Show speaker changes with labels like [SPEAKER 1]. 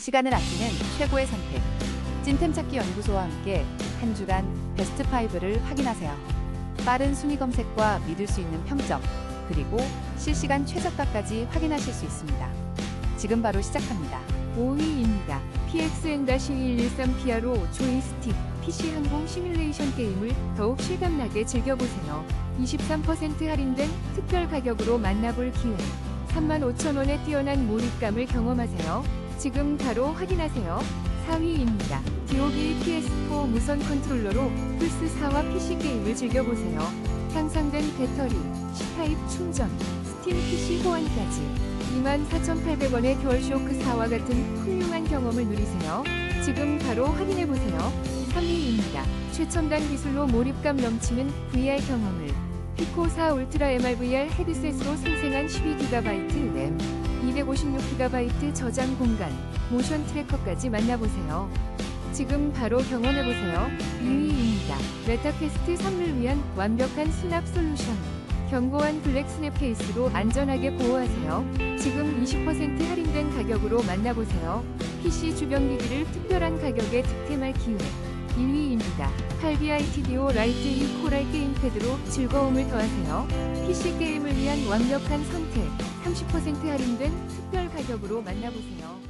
[SPEAKER 1] 시간을 아끼는 최고의 선택. 찐템 찾기 연구소와 함께 한 주간 베스트 5를 확인하세요. 빠른 순위 검색과 믿을 수 있는 평점, 그리고 실시간 최저가까지 확인하실 수 있습니다. 지금 바로 시작합니다.
[SPEAKER 2] 5위입니다. PXN-113PRO 조이스틱 PC 항공 시뮬레이션 게임을 더욱 실감나게 즐겨보세요. 23% 할인된 특별 가격으로 만나볼 기회. 35,000원의 뛰어난 몰입감을 경험하세요. 지금 바로 확인하세요. 4위입니다. 디오기 PS4 무선 컨트롤러로 플스4와 PC 게임을 즐겨보세요. 향상된 배터리, C타입 충전, 스팀 PC 호환까지 24,800원의 듀얼쇼크 4와 같은 훌륭한 경험을 누리세요. 지금 바로 확인해보세요. 3위입니다. 최첨단 기술로 몰입감 넘치는 VR 경험을 피코 4 울트라 MRVR 헤드셋으로 생생한 12GB 램, 256GB 저장 공간, 모션 트래커까지 만나보세요. 지금 바로 경험해보세요. 2위입니다. 메타퀘스트 3를 위한 완벽한 수납 솔루션. 견고한 블랙 스냅 케이스로 안전하게 보호하세요. 지금 20% 할인된 가격으로 만나보세요. PC 주변 기기를 특별한 가격에 득템할 기회. 1위입니다. 8BI TDO 라이트 2 코랄 게임패드로 즐거움을 더하세요. PC 게임을 위한 완벽한 선택. 30% 할인된 특별 가격으로 만나보세요.